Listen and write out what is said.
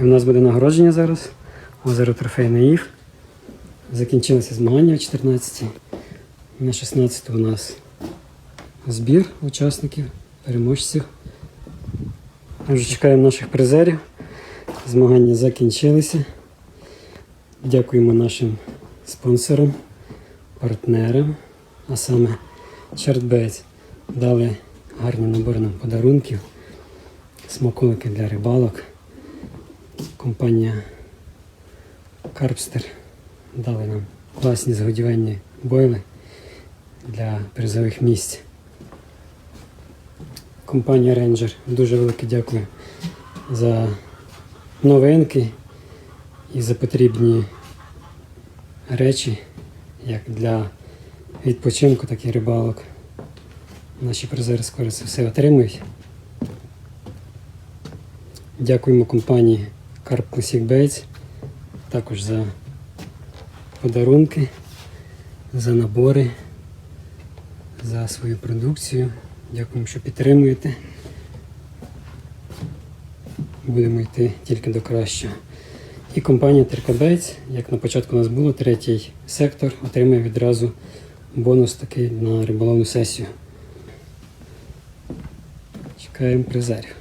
І в нас буде нагородження зараз. Озеро Трофей Наїв. Закінчилися змагання о 14 На 16 у нас збір учасників, переможців. Ми вже чекаємо наших призерів. Змагання закінчилися. Дякуємо нашим спонсорам, партнерам, а саме Чартбець дали гарні набори нам подарунків, смаколики для рибалок. Компанія Карпстер дали нам класні згодівельні бойли для призових місць. Компанія Ranger дуже велике дякую за новинки і за потрібні речі, як для відпочинку, так і рибалок. Наші призери скоро це все отримують. Дякуємо компанії Classic Baits також за подарунки, за набори, за свою продукцію. Дякуємо, що підтримуєте. Будемо йти тільки до кращого. І компанія Теркабець, як на початку у нас було, третій сектор отримає відразу бонус такий на риболовну сесію. Чекаємо призерів.